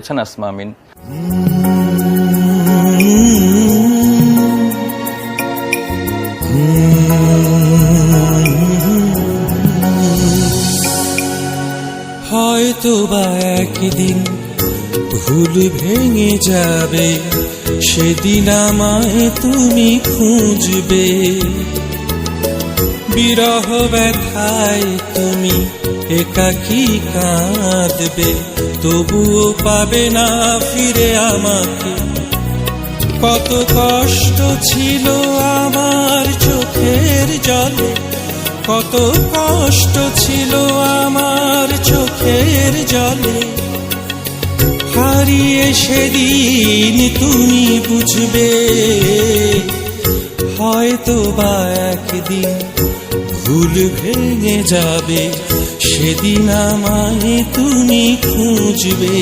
আছেন আসমা আমিন? হয়তো বা একদিন ভুল ভেঙে যাবে, সেদিন আমায় তুমি খুঁজবে। বিরহ ব্যথায় তুমি একাকি কাঁদবে তবুও পাবে না ফিরে আমাকে। কত কষ্ট ছিল আমার চোখের জলে, কত কষ্ট ছিল আমার চোখের জলে। হারিয়ে সেদিন তুমি বুঝবে হয়তো বা একদিন ভুল ভেঙে যাবে সেদিন আমায় তুমি খুঁজবে।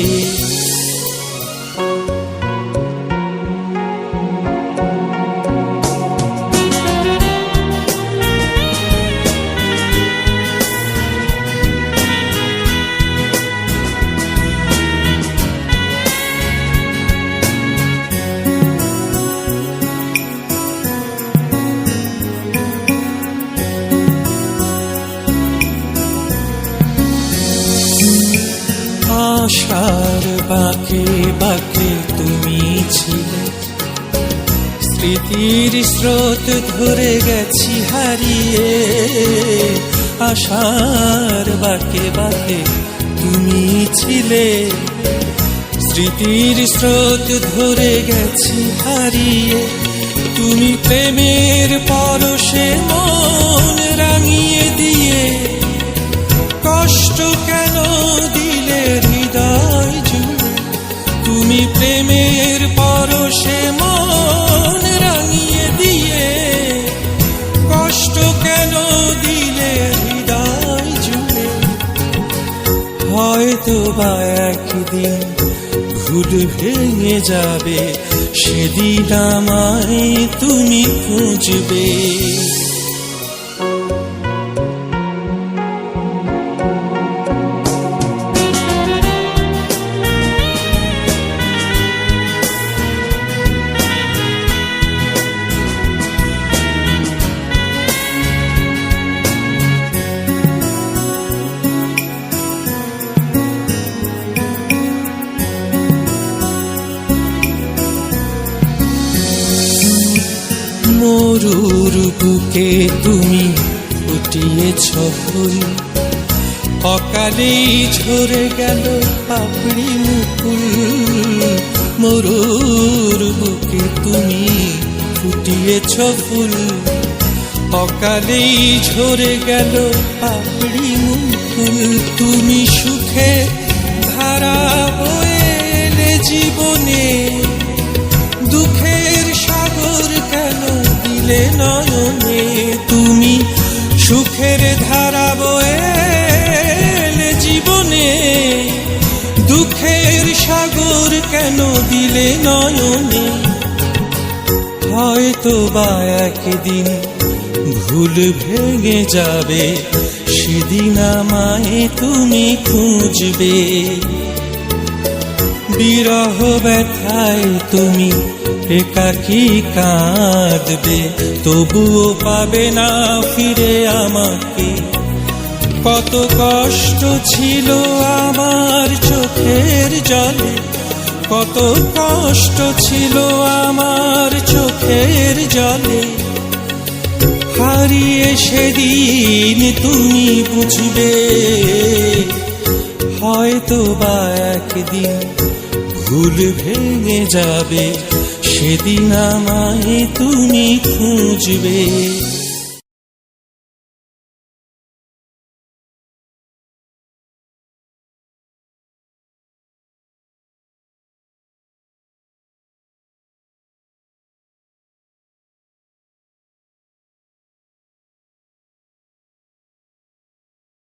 আশার বাকে বাকে তুমি ছিলে। স্মৃতির স্রোত ধরে গেছি হারিয়ে। আশার বাকে বাকে তুমি ছিলে। স্মৃতির স্রোত ধরে গেছি হারিয়ে। তুমি প্রেমের পরশে মন রাঙিয়ে হয়তো বা একদিন ভুল ভেঙে যাবে সেদিন আমায় তুমি খুঁজবে। মরুর বুকে তুমি ফুটিয়েছ ফুল। অকালেই ঝরে গেল পাপড়ি মুকুল। মরুর বুকে তুমি ফুটিয়েছ ফুল। অকালেই ঝরে গেল পাপড়ি মুকুল। তুমি সুখে দিলে নয়নে তুমি সুখের ধারা বয়ে জীবনে, দুঃখের সাগর কেন দিলে নয়নে? হয়তো বা একদিন ভুল ভেঙে যাবে, সেদিন আমায় তুমি খুঁজবে। বিরহ ব্যথায় তুমি একাকি কাঁদবে? তবুও পাবে না ফিরে আমাকে। কত কষ্ট ছিল আমার চোখের জলে। কত কষ্ট ছিল আমার চোখের জলে। হারিয়ে সেদিন তুমি বুঝবে। হয়তো বা একদিন ভুল ভেঙে যাবে। সেদিন আমায় তুমি খুঁজবে।